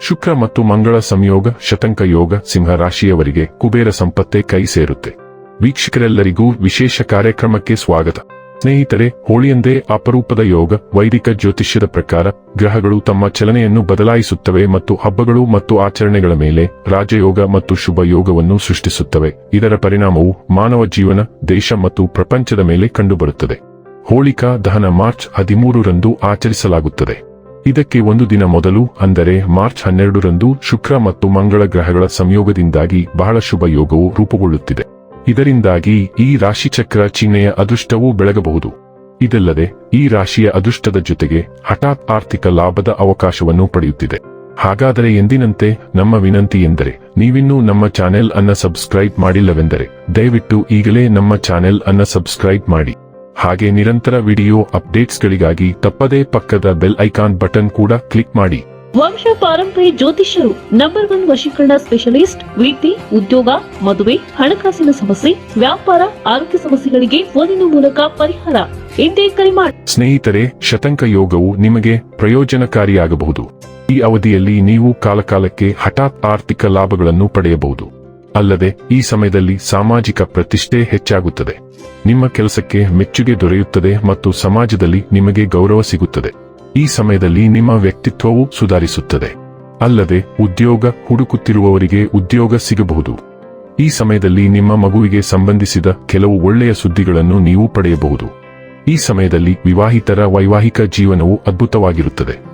ಶುಕ್ರ ಮತ್ತು ಮಂಗಳ ಸಂಯೋಗ, ಶತಂಕ ಯೋಗ, ಸಿಂಹ ರಾಶಿಯವರಿಗೆ ಕುಬೇರ ಸಂಪತ್ತೆ ಕೈ ಸೇರುತ್ತೆ. ವೀಕ್ಷಕರೆಲ್ಲರಿಗೂ ವಿಶೇಷ ಕಾರ್ಯಕ್ರಮಕ್ಕೆ ಸ್ವಾಗತ. ಸ್ನೇಹಿತರೆ, ಹೋಳಿಯಂದೇ ಅಪರೂಪದ ಯೋಗ, ವೈದಿಕ ಜ್ಯೋತಿಷ್ಯದ ಪ್ರಕಾರ ಗ್ರಹಗಳು ತಮ್ಮ ಚಲನೆಯನ್ನು ಬದಲಾಯಿಸುತ್ತವೆ ಮತ್ತು ಹಬ್ಬಗಳು ಮತ್ತು ಆಚರಣೆಗಳ ಮೇಲೆ ರಾಜಯೋಗ ಮತ್ತು ಶುಭ ಯೋಗವನ್ನು ಸೃಷ್ಟಿಸುತ್ತವೆ. ಇದರ ಪರಿಣಾಮವು ಮಾನವ ಜೀವನ, ದೇಶ ಮತ್ತು ಪ್ರಪಂಚದ ಮೇಲೆ ಕಂಡುಬರುತ್ತದೆ. ಹೋಳಿಕಾ ದಹನ ಮಾರ್ಚ್ ಹದಿಮೂರರಂದು ಆಚರಿಸಲಾಗುತ್ತದೆ. ಇದಕ್ಕೆ ಒಂದು ದಿನ ಮೊದಲು, ಅಂದರೆ ಮಾರ್ಚ್ ಹನ್ನೆರಡರಂದು, ಶುಕ್ರ ಮತ್ತು ಮಂಗಳ ಗ್ರಹಗಳ ಸಂಯೋಗದಿಂದಾಗಿ ಬಹಳ ಶುಭ ಯೋಗವು ರೂಪುಗೊಳ್ಳುತ್ತಿದೆ. ಇದರಿಂದಾಗಿ ಈ ರಾಶಿಚಕ್ರ ಚಿಹ್ನೆಯ ಅದೃಷ್ಟವೂ ಬೆಳಗಬಹುದು. ಇದಲ್ಲದೆ, ಈ ರಾಶಿಯ ಅದೃಷ್ಟದ ಜೊತೆಗೆ ಹಠಾತ್ ಆರ್ಥಿಕ ಲಾಭದ ಅವಕಾಶವನ್ನು ಪಡೆಯುತ್ತಿದೆ. ಹಾಗಾದರೆ ಎಂದಿನಂತೆ, ನಮ್ಮ ವಿನಂತಿ ಎಂದರೆ, ನೀವಿನ್ನೂ ನಮ್ಮ ಚಾನೆಲ್ ಅನ್ನ ಸಬ್ಸ್ಕ್ರೈಬ್ ಮಾಡಿಲ್ಲವೆಂದರೆ, ದಯವಿಟ್ಟು ಈಗಲೇ ನಮ್ಮ ಚಾನೆಲ್ ಅನ್ನ ಸಬ್ಸ್ಕ್ರೈಬ್ ಮಾಡಿ. ಹಾಗೆ ನಿರಂತರ ವಿಡಿಯೋ ಅಪ್ಡೇಟ್ಸ್ಗಳಿಗಾಗಿ ತಪ್ಪದೇ ಪಕ್ಕದ ಬೆಲ್ ಐಕಾನ್ ಬಟನ್ ಕೂಡ ಕ್ಲಿಕ್ ಮಾಡಿ. ವಂಶ ಪಾರಂಪರ್ಯ ಜ್ಯೋತಿಷ್ಯರು ನಂಬರ್ ಒನ್ ವಶೀಕರಣ ಸ್ಪೆಷಲಿಸ್ಟ್ ವೃತ್ತಿ ಉದ್ಯೋಗ ಮದುವೆ ಹಣಕಾಸಿನ ಸಮಸ್ಯೆ ವ್ಯಾಪಾರ ಆರೋಗ್ಯ ಸಮಸ್ಯೆಗಳಿಗೆ ಫೋನಿನ ಮೂಲಕ ಪರಿಹಾರ. ಎಂದೇ ಕರೆ ಮಾಡಿ ಸ್ನೇಹಿತರೆ ಶತಂಕ ಯೋಗವು ನಿಮಗೆ ಪ್ರಯೋಜನಕಾರಿಯಾಗಬಹುದು. ಈ ಅವಧಿಯಲ್ಲಿ ನೀವು ಕಾಲಕಾಲಕ್ಕೆ ಹಠಾತ್ ಆರ್ಥಿಕ ಲಾಭಗಳನ್ನು ಪಡೆಯಬಹುದು. ಅಲ್ಲದೆ, ಈ ಸಮಯದಲ್ಲಿ ಸಾಮಾಜಿಕ ಪ್ರತಿಷ್ಠೆ ಹೆಚ್ಚಾಗುತ್ತದೆ. ನಿಮ್ಮ ಕೆಲಸಕ್ಕೆ ಮೆಚ್ಚುಗೆ ದೊರೆಯುತ್ತದೆ ಮತ್ತು ಸಮಾಜದಲ್ಲಿ ನಿಮಗೆ ಗೌರವ ಸಿಗುತ್ತದೆ. ಈ ಸಮಯದಲ್ಲಿ ನಿಮ್ಮ ವ್ಯಕ್ತಿತ್ವವು ಸುಧಾರಿಸುತ್ತದೆ. ಅಲ್ಲದೆ, ಉದ್ಯೋಗ ಹುಡುಕುತ್ತಿರುವವರಿಗೆ ಉದ್ಯೋಗ ಸಿಗಬಹುದು. ಈ ಸಮಯದಲ್ಲಿ ನಿಮ್ಮ ಮಗುವಿಗೆ ಸಂಬಂಧಿಸಿದ ಕೆಲವು ಒಳ್ಳೆಯ ಸುದ್ದಿಗಳನ್ನು ನೀವು ಪಡೆಯಬಹುದು. ಈ ಸಮಯದಲ್ಲಿ ವಿವಾಹಿತರ ವೈವಾಹಿಕ ಜೀವನವು ಅದ್ಭುತವಾಗಿರುತ್ತದೆ.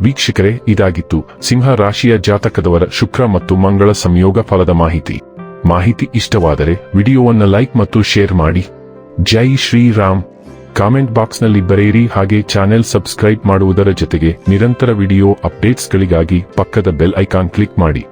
ವೀಕ್ಷಕರೇ, ಇದಾಗಿತ್ತು ಸಿಂಹ ರಾಶಿಯ ಜಾತಕದವರ ಶುಕ್ರ ಮತ್ತು ಮಂಗಳ ಸಂಯೋಗ ಫಲದ ಮಾಹಿತಿ. ಮಾಹಿತಿ ಇಷ್ಟವಾದರೆ ವಿಡಿಯೋವನ್ನು ಲೈಕ್ ಮತ್ತು ಶೇರ್ ಮಾಡಿ. ಜೈ ಶ್ರೀರಾಮ್. ಕಾಮೆಂಟ್ ಬಾಕ್ಸ್ನಲ್ಲಿ ಬರೆಯಿರಿ ಹಾಗೆ ಚಾನೆಲ್ ಸಬ್ಸ್ಕ್ರೈಬ್ ಮಾಡುವುದರ ಜೊತೆಗೆ ನಿರಂತರ ವಿಡಿಯೋ ಅಪ್ಡೇಟ್ಸ್ಗಳಿಗಾಗಿ ಪಕ್ಕದ ಬೆಲ್ ಐಕಾನ್ ಕ್ಲಿಕ್ ಮಾಡಿ.